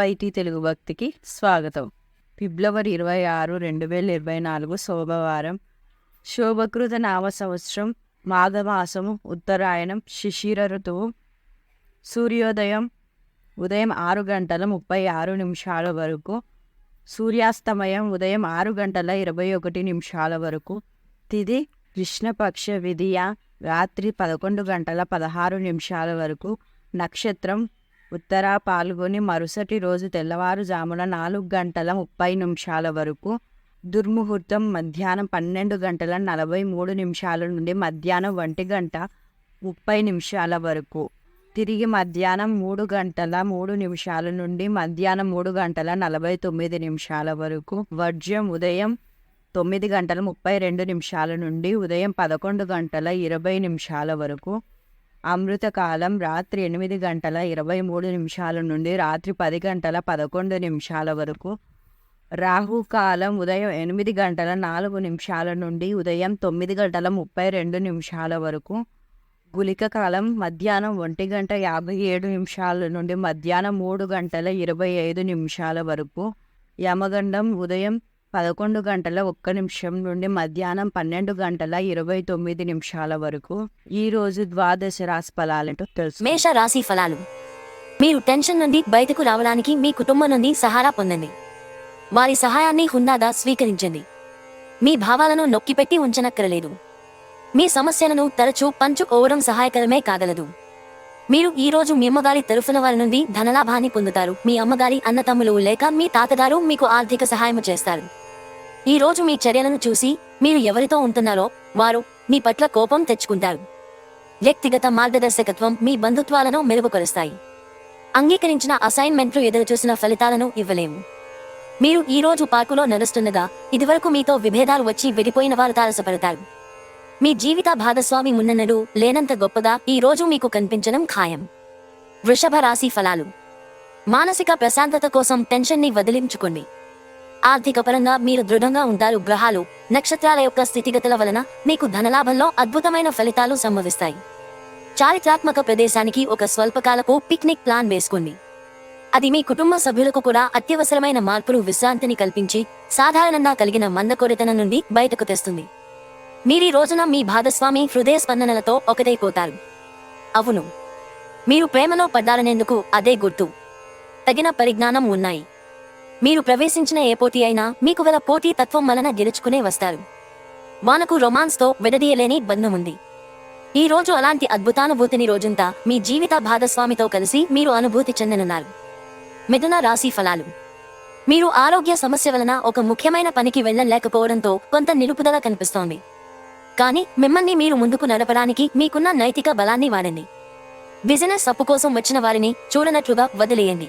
YT Telugu భక్తికి స్వాగతం. ఫిబ్రవరి ఇరవై ఆరు రెండు వేల ఇరవై నాలుగు సోమవారం శోభకృత నామ సంవత్సరం మాఘమాసము ఉత్తరాయణం శిశిర ఋతువు సూర్యోదయం ఉదయం ఆరు గంటల ముప్పై ఆరు నిమిషాల వరకు సూర్యాస్తమయం ఉదయం ఆరు గంటల ఇరవై ఒకటి నిమిషాల వరకు తిది కృష్ణపక్ష విధియ రాత్రి పదకొండు గంటల పదహారు నిమిషాల వరకు నక్షత్రం ఉత్తర పాల్గొని మరుసటి రోజు తెల్లవారుజామున నాలుగు గంటల ముప్పై నిమిషాల వరకు దుర్ముహూర్తం మధ్యాహ్నం పన్నెండు గంటల నలభై మూడు నిమిషాల నుండి మధ్యాహ్నం ఒంటి గంట ముప్పై నిమిషాల వరకు. తిరిగి మధ్యాహ్నం మూడు గంటల మూడు నిమిషాల నుండి మధ్యాహ్నం మూడు గంటల నలభై తొమ్మిది నిమిషాల వరకు వర్జ్యం ఉదయం తొమ్మిది గంటల ముప్పై రెండు నిమిషాల నుండి ఉదయం పదకొండు గంటల ఇరవై నిమిషాల వరకు అమృతకాలం రాత్రి ఎనిమిది గంటల ఇరవై మూడు నిమిషాల నుండి రాత్రి పది గంటల పదకొండు నిమిషాల వరకు. రాహుకాలం ఉదయం ఎనిమిది గంటల నాలుగు నిమిషాల నుండి ఉదయం తొమ్మిది గంటల ముప్పై రెండు నిమిషాల వరకు. గులిక కాలం మధ్యాహ్నం ఒంటి గంట యాభై ఏడు నిమిషాల నుండి మధ్యాహ్నం మూడు గంటల ఇరవై ఐదు నిమిషాల వరకు. యమగండం ఉదయం పదకొండు గంటల ఒక్క నిమిషం నుండి మధ్యాహ్నం పన్నెండు గంటల ఇరవై తొమ్మిది నిమిషాల వరకు ఈ రోజు ద్వాదశ రాశి ఫలాలంటూ తెలుసు మేష రాశి ఫలాలు. మీరు టెన్షన్ నుండి బయటకు రావడానికి మీ కుటుంబం నుండి సహారా పొందండి. వారి సహాయాన్ని హుందాగా స్వీకరించండి. మీ భావాలను నొక్కిపెట్టి ఉంచనక్కరలేదు. మీ సమస్యలను తరచూ పంచుకోవడం సహాయకరమే కాగలదు. మీరు ఈ రోజు మీ అమ్మగారి తరఫున వారి నుండి ధనలాభాన్ని పొందుతారు. మీ అమ్మగారి అన్నతమ్ములు లేక మీ తాతగారు మీకు ఆర్థిక సహాయం చేస్తారు. ఈ రోజు మీ చర్యలను చూసి మీరు ఎవరితో ఉంటున్నారో వారు మీ పట్ల కోపం తెచ్చుకుంటారు. వ్యక్తిగత మార్గదర్శకత్వం మీ బంధుత్వాలను మెరుగుపరుస్తాయి. అంగీకరించిన అసైన్మెంట్లు ఎదురుచూసిన ఫలితాలను ఇవ్వలేము. మీరు ఈ రోజు పార్కులో నడుస్తుండగా ఇదివరకు మీతో విభేదాలు వచ్చి విడిపోయిన వారు తారసపడతారు. మీ జీవిత భాగస్వామి మున్ననడు లేనంత గొప్పగా ఈ రోజు మీకు కనిపించడం ఖాయం. వృషభ రాశి ఫలాలు. మానసిక ప్రశాంతత కోసం టెన్షన్ని వదిలించుకోండి. ఆర్థిక పరంగా మీరు దృఢంగా ఉంటారు గ్రహాలు. నక్షత్రాల యొక్క స్థితిగతుల వలన మీకు ధనలాభంలో అద్భుతమైన ఫలితాలు సంభవిస్తాయి. చారిత్రాత్మక ప్రదేశానికి ఒక స్వల్పకాలకు పిక్నిక్ ప్లాన్ వేసుకోండి. అది మీ కుటుంబ సభ్యులకు కూడా అత్యవసరమైన మార్పులు విశ్రాంతిని కల్పించి సాధారణంగా కలిగిన మందకొడితనం నుండి బయటకు తెస్తుంది. మీరీ రోజున మీ భాగస్వామి హృదయ స్పందనలతో ఒకటైపోతారు అవును. మీరు ప్రేమలో పడ్డారనేందుకు అదే గుర్తు. తగిన పరిజ్ఞానం ఉన్నాయి. మీరు ప్రవేశించిన ఏ పోటీ అయినా మీకు గల పోటీ తత్వం వలన గెలుచుకునే వస్తారు. వానకు రొమాన్స్తో విడదీయలేని బంధం ఉంది ఈ రోజు అలాంటి అద్భుతానుభూతిని రోజంతా మీ జీవిత భాగస్వామితో కలిసి మీరు అనుభూతి చెందనున్నారు. మిథున రాశి ఫలాలు. మీరు ఆరోగ్య సమస్య వలన ఒక ముఖ్యమైన పనికి వెళ్ళలేకపోవడంతో కొంత నిలుపుదల కనిపిస్తోంది. కానీ మిమ్మల్ని మీరు ముందుకు నడపడానికి మీకున్న నైతిక బలాన్ని వాడండి. బిజినెస్ అప్పు కోసం వచ్చిన వారిని చూడనట్లుగా వదిలేయండి.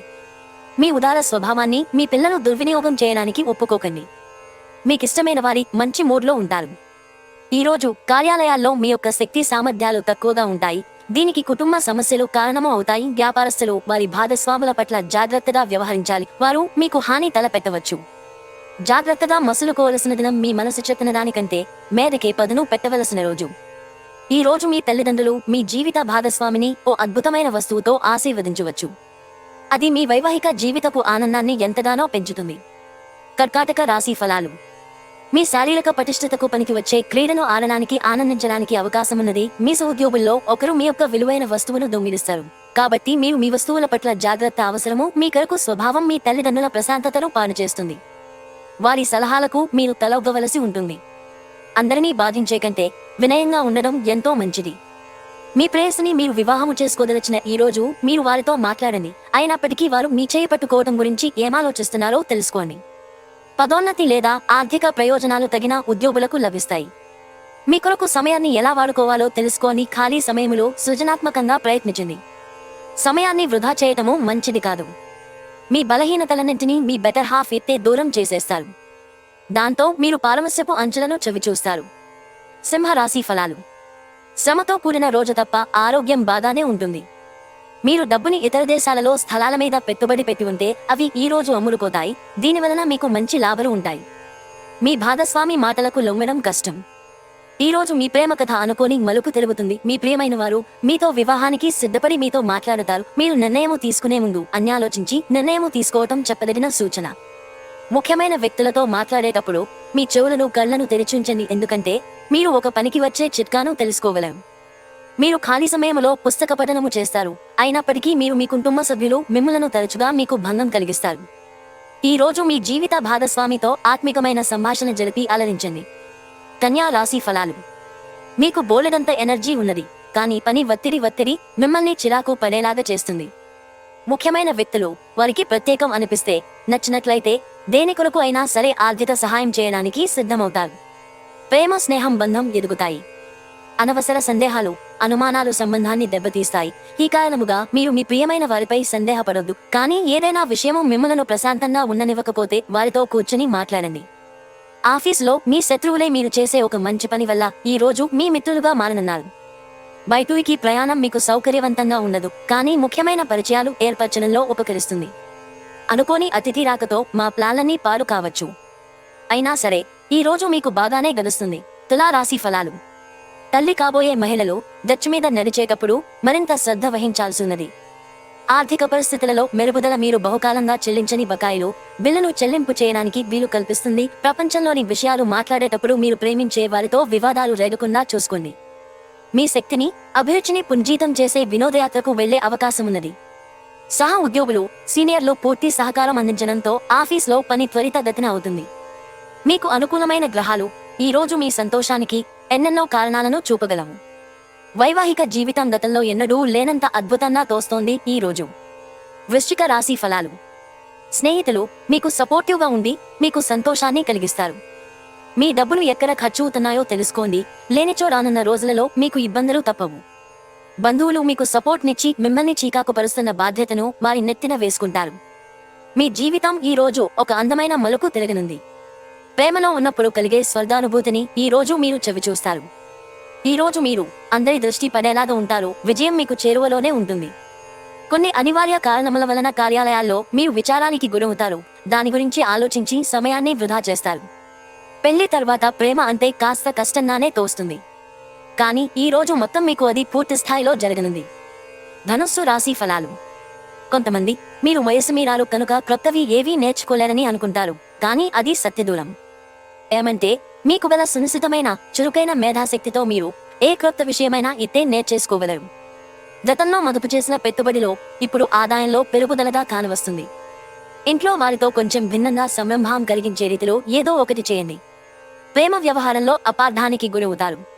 మీ ఉదార స్వభావాన్ని మీ పిల్లలు దుర్వినియోగం చేయడానికి ఒప్పుకోకండి. మీకిష్టమైన వారి మంచి మూడ్లో ఉంటారు. ఈ రోజు కార్యాలయాల్లో మీ యొక్క శక్తి సామర్థ్యాలు తక్కువగా ఉంటాయి. దీనికి కుటుంబ సమస్యలు కారణము అవుతాయి. వ్యాపారస్తులు వారి భాగస్వాముల పట్ల జాగ్రత్తగా వ్యవహరించాలి. వారు మీకు హాని తలపెట్టవచ్చు. జాగ్రత్తగా మసులుకోవలసిన దినం మీ మనసు చెప్పిన దానికంటే మేరకే పదును పెట్టవలసిన రోజు. ఈ రోజు మీ తల్లిదండ్రులు మీ జీవిత భాగస్వామిని ఓ అద్భుతమైన వస్తువుతో ఆశీర్వదించవచ్చు. అది మీ వైవాహిక జీవితపు ఆనందాన్ని ఎంతగానో పెంచుతుంది. కర్కాటక రాశి ఫలాలు. మీ శారీరక పటిష్టతకు పనికి వచ్చే క్రీడను ఆడడానికి ఆనందించడానికి అవకాశమున్నది మీ సహోద్యోగుల్లో ఒకరు మీ యొక్క విలువైన వస్తువును దొంగిలిస్తారు. కాబట్టి మీరు మీ వస్తువుల పట్ల జాగ్రత్త అవసరము మీ కొరకు స్వభావం మీ తల్లిదండ్రుల ప్రశాంతతను పానుచేస్తుంది వారి సలహాలకు మీరు తలొగ్గవలసి ఉంటుంది. అందరినీ బాధించే కంటే వినయంగా ఉండడం ఎంతో మంచిది. మీ ప్రేయస్ని మీరు వివాహము చేసుకోదలచిన ఈ రోజు మీరు వారితో మాట్లాడండి. అయినప్పటికీ వారు మీ చేయి పట్టుకోవడం గురించి ఏమాలోచిస్తున్నారో తెలుసుకోండి. పదోన్నతి లేదా ఆర్థిక ప్రయోజనాలు తగిన ఉద్యోగులకు లభిస్తాయి. మీ కొరకు సమయాన్ని ఎలా వాడుకోవాలో తెలుసుకొని ఖాళీ సమయంలో సృజనాత్మకంగా ప్రయత్నించండి. సమయాన్ని వృధా చేయటము మంచిది కాదు. మీ బలహీనతలన్నింటినీ మీ బెటర్ హాఫ్ ఎత్తే దూరం చేసేస్తారు. దాంతో మీరు పారమస్యపు అంచులను చవిచూస్తారు. సింహరాశి ఫలాలు. శ్రమతో కూడిన రోజు తప్ప ఆరోగ్యం బాగానే ఉంటుంది. మీరు డబ్బుని ఇతర దేశాలలో స్థలాల మీద పెట్టుబడి పెట్టి ఉంటే అవి ఈ రోజు అమ్ముడుపోతాయి. దీనివలన మీకు మంచి లాభాలు ఉంటాయి. మీ భాగస్వామి మాటలకు లొంగడం కష్టం. ఈ రోజు మీ ప్రేమ కథ అనుకోని మలుపు తెలుగుతుంది మీ ప్రియమైన వారు మీతో వివాహానికి సిద్ధపడి మీతో మాట్లాడతారు. మీరు నిర్ణయం తీసుకునే ముందు అన్యాలోచించి నిర్ణయం తీసుకోవటం చెప్పదగిన సూచన. ముఖ్యమైన వ్యక్తులతో మాట్లాడేటప్పుడు మీ చెవులను కళ్ళను తెరిచుంచండి. ఎందుకంటే మీరు ఒక పనికి వచ్చే చిట్కాను తెలుసుకోగలం. మీరు ఖాళీ సమయంలో పుస్తక పఠనము చేస్తారు. అయినప్పటికీ మీరు మీ కుటుంబ సభ్యులు మిమ్మలను తరచుగా మీకు భంగం కలిగిస్తారు. ఈ రోజు మీ జీవిత భాగస్వామితో ఆత్మికమైన సంభాషణ జరిపి అలరించండి కన్యా రాశి ఫలాలు. మీకు బోలెడంత ఎనర్జీ ఉన్నది. కానీ పని ఒత్తిడి ఒత్తిడి మిమ్మల్ని చిరాకు పడేలాగా చేస్తుంది. ముఖ్యమైన వ్యక్తులు వారికి ప్రత్యేకం అనిపిస్తే నచ్చినట్లయితే దేని కొరకు అయినా సరే ఆర్థిక సహాయం చేయడానికి సిద్ధమవుతారు ప్రేమ స్నేహం బంధం ఎదుగుతాయి. అనవసర సందేహాలు అనుమానాలు సంబంధాన్ని దెబ్బతీస్తాయి. ఈ కారణముగా మీరు మీ ప్రియమైన వారిపై సందేహపడొద్దు. కానీ ఏదైనా విషయము మిమ్మలను ప్రశాంతంగా ఉండనివ్వకపోతే వారితో కూర్చుని మాట్లాడండి. ఆఫీస్లో మీ శత్రువులే మీరు చేసే ఒక మంచి పని వల్ల ఈ రోజు మీ మిత్రులుగా మారనున్నారు. బయటూరికి ప్రయాణం మీకు సౌకర్యవంతంగా ఉండదు. కానీ ముఖ్యమైన పరిచయాలు ఏర్పరచడంలో ఉపకరిస్తుంది. అనుకోని అతిథి రాకతో మా ప్లాన్లన్నీ పాలు కావచ్చు. అయినా సరే ఈ రోజు మీకు బాగానే గడుస్తుంది. తులారాశి ఫలాలు. తల్లి కాబోయే మహిళలు దచ్చు మీద నడిచేటప్పుడు మరింత శ్రద్ధ వహించాల్సినది ఆర్థిక పరిస్థితులలో మెరుగుదల మీరు బహుకాలంగా చెల్లించని బకాయిలు బిల్లును చెల్లింపు చేయడానికి వీలు కల్పిస్తుంది. ప్రపంచంలోని విషయాలు మాట్లాడేటప్పుడు మీరు ప్రేమించే వారితో వివాదాలు రేగకుండా చూసుకోండి. మీ శక్తిని అభిరుచిని పుంజీతం చేసే వినోదయాత్రకు వెళ్ళే అవకాశం ఉన్నది సహ ఉద్యోగులు సీనియర్లు పూర్తి సహకారం అందించడంతో ఆఫీస్లో పని త్వరితగతిన అవుతుంది. మీకు అనుకూలమైన గ్రహాలు ఈ రోజు మీ సంతోషానికి ఎన్నెన్నో కారణాలను చూపగలవు. వైవాహిక జీవితం గతంలో ఎన్నడూ లేనంత అద్భుతంగా తోస్తోంది ఈ రోజు. వృశ్చిక రాశి ఫలాలు. స్నేహితులు మీకు సపోర్టివ్గా ఉండి మీకు సంతోషాన్ని కలిగిస్తారు. మీ డబ్బులు ఎక్కడ ఖర్చు అవుతున్నాయో తెలుసుకోండి. లేనిచో రానున్న రోజులలో మీకు ఇబ్బందులు తప్పవు. బంధువులు మీకు సపోర్ట్ నిచ్చి మిమ్మల్ని చీకాకు పరుస్తున్న బాధ్యతను వారి నెత్తిన వేసుకుంటారు. మీ జీవితం ఈ రోజు ఒక అందమైన మలుపు తిరగనుంది. ప్రేమలో ఉన్నప్పుడు కలిగే స్వర్గానుభూతిని ఈ రోజు మీరు చవిచూస్తారు ఈ రోజు మీరు అందరి దృష్టి పడేలాగా ఉంటారు విజయం మీకు చేరువలోనే ఉంటుంది. కొన్ని అనివార్య కారణముల వలన కార్యాలయాల్లో మీరు విచారానికి గురవుతారు దాని గురించి ఆలోచించి సమయాన్ని వృధా చేస్తారు. పెళ్ళి తర్వాత ప్రేమ అంటే కాస్త కష్టంగానే తోస్తుంది. కానీ ఈ రోజు మొత్తం మీకు అది పూర్తి స్థాయిలో జరగనుంది. ధనుస్సు రాశి ఫలాలు. కొంతమంది మీరు వయసు మీరాలు కనుక క్రొత్తవి ఏవీ నేర్చుకోలేరని అనుకుంటారు కానీ అది సత్యదూరం. ఏమంటే మీకు గల సునిశ్చితమైన చురుకైన మేధాశక్తితో మీరు ఏ క్రొత్త విషయమైనా ఇతే నేర్చేసుకోగలరు. గతంలో మదుపు చేసిన పెట్టుబడిలో ఇప్పుడు ఆదాయంలో పెరుగుదలగా కానవస్తుంది. ఇంట్లో వారితో కొంచెం భిన్నంగా సంరంభం కలిగించే రీతిలో ఏదో ఒకటి చేయండి. ప్రేమ వ్యవహారంలో అపార్థానికి గురవుతారు.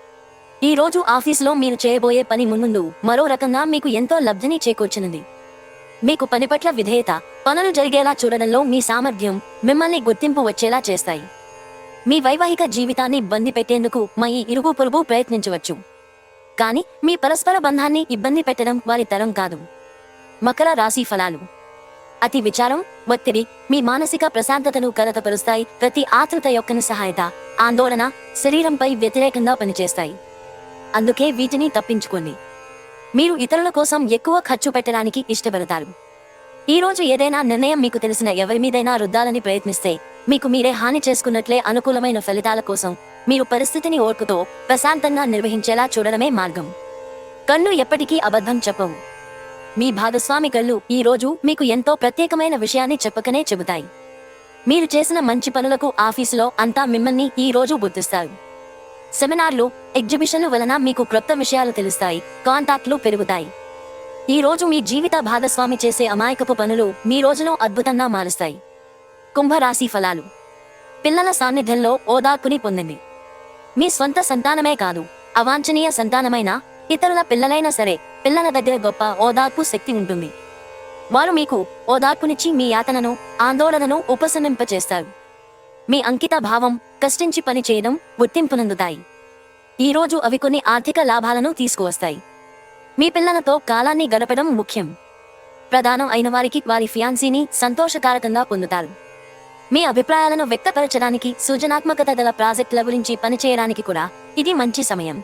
ఈ రోజు ఆఫీస్లో మీరు చేయబోయే పని మున్ముందు మరో రకంగా మీకు ఎంతో లబ్ధిని చేకూర్చనుంది. మీకు పని పట్ల విధేయత పనులు జరిగేలా చూడడంలో మీ సామర్థ్యం మిమ్మల్ని గుర్తింపు వచ్చేలా చేస్తాయి. మీ వైవాహిక జీవితాన్ని బంది పెట్టేందుకు మా ఈ ఇరుగు పొరుగు ప్రయత్నించవచ్చు. కానీ మీ పరస్పర బంధాన్ని ఇబ్బంది పెట్టడం వారి తరం కాదు. మకర రాశి ఫలాలు. అతి విచారం ఒత్తిడి మీ మానసిక ప్రశాంతతను కలతపరుస్తాయి ప్రతి ఆతృత యొక్క సహాయత ఆందోళన శరీరంపై వ్యతిరేకంగా పనిచేస్తాయి. అందుకే వీటిని తప్పించుకోండి. మీరు ఇతరుల కోసం ఎక్కువ ఖర్చు పెట్టడానికి ఇష్టపడతారు. ఈ రోజు ఏదైనా నిర్ణయం మీకు తెలిసిన ఎవరి మీదైనా రుద్దాలని ప్రయత్నిస్తే మీకు మీరే హాని చేసుకున్నట్లే అనుకూలమైన ఫలితాల కోసం మీరు పరిస్థితిని ఓర్పుతో ప్రశాంతంగా నిర్వహించేలా చూడడమే మార్గం. కళ్ళు ఎప్పటికీ అబద్ధం చెప్పవు. మీ భాగస్వామి కళ్ళు ఈ రోజు మీకు ఎంతో ప్రత్యేకమైన విషయాన్ని చెప్పకనే చెబుతాయి. మీరు చేసిన మంచి పనులకు ఆఫీసులో అంతా మిమ్మల్ని ఈ రోజు గుర్తిస్తారు. సెమినార్లు ఎగ్జిబిషన్లు వలన మీకు క్రొత్త విషయాలు తెలుస్తాయి. కాంటాక్ట్లు పెరుగుతాయి. ఈ రోజు మీ జీవిత భాగస్వామి చేసే అమాయకపు పనులు మీ రోజును అద్భుతంగా మారుస్తాయి. కుంభరాశి ఫలాలు. పిల్లల సాన్నిధ్యంలో ఓదార్పుని పొందింది మీ స్వంత సంతానమే కాదు అవాంఛనీయ సంతానమైన ఇతరుల పిల్లలైనా సరే పిల్లల దగ్గర గొప్ప ఓదార్పు శక్తి ఉంటుంది. వారు మీకు ఓదార్పునిచ్చి మీ యాతనను ఆందోళనను ఉపశమింపచేస్తారు. మీ అంకిత భావం కష్టించి పని చేయడం గుర్తింపునందుతాయి. ఈ రోజు అవి కొన్ని ఆర్థిక లాభాలను తీసుకువస్తాయి. మీ పిల్లలతో కాలాన్ని గడపడం ముఖ్యం. ప్రధానం అయిన వారికి వారి ఫియాన్సీని సంతోషకారకంగా పొందుతారు. మీ అభిప్రాయాలను వ్యక్తపరచడానికి సృజనాత్మకత గల ప్రాజెక్టుల గురించి పనిచేయడానికి కూడా ఇది మంచి సమయం.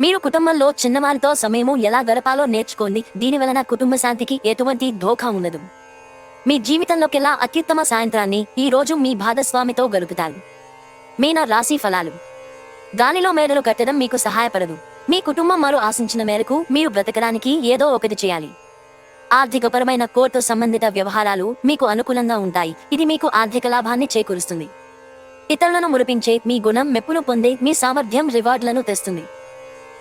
మీరు కుటుంబంలో చిన్నవారితో సమయము ఎలా గడపాలో నేర్చుకోండి. దీనివలన కుటుంబ శాంతికి ఎటువంటి ధోఖా ఉండదు మీ జీవితంలోకెల్లా అత్యుత్తమ సాయంత్రాన్ని ఈ రోజు మీ భాగస్వామితో గలుపుతారు మీన రాశి ఫలాలు. గాలిలో మేడలు కట్టడం మీకు సహాయపడదు. మీ కుటుంబం మరో ఆశించిన మేరకు మీరు బ్రతకడానికి ఏదో ఒకటి చేయాలి. ఆర్థికపరమైన కోర్టు సంబంధిత వ్యవహారాలు మీకు అనుకూలంగా ఉంటాయి. ఇది మీకు ఆర్థిక లాభాన్ని చేకూరుస్తుంది. ఇతరులను మురిపించే మీ గుణం మెప్పును పొందే మీ సామర్థ్యం రివార్డులను తెస్తుంది.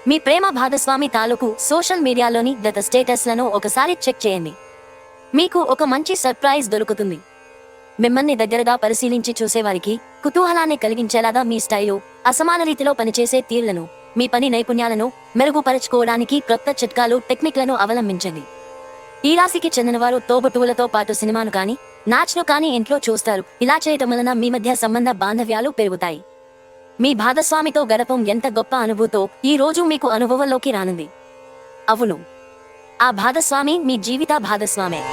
మీ ప్రేమ భాగస్వామి తాలూకు సోషల్ మీడియాలోని గత స్టేటస్లను ఒకసారి చెక్ చేయండి. మీకు ఒక మంచి సర్ప్రైజ్ దొరుకుతుంది. మిమ్మల్ని దగ్గరగా పరిశీలించి చూసేవారికి కుతూహలాన్ని కలిగించేలాగా మీ స్టైలు అసమాన రీతిలో పనిచేసే తీర్లను మీ పని నైపుణ్యాలను మెరుగుపరచుకోవడానికి క్రొత్త చిట్కాలు టెక్నిక్లను అవలంబించండి. ఈ రాశికి చెందినవారు తోబుట్టువులతో పాటు సినిమాను కానీ నాచ్ను కానీ ఇంట్లో చూస్తారు. ఇలా చేయటం వలన మీ మధ్య సంబంధ బాంధవ్యాలు పెరుగుతాయి. మీ భాగస్వామితో గడపం ఎంత గొప్ప అనుభూతో ఈ రోజు మీకు అనుభవంలోకి రానుంది. అవును. ఆ భాగస్వామి మీ జీవిత భాగస్వామే.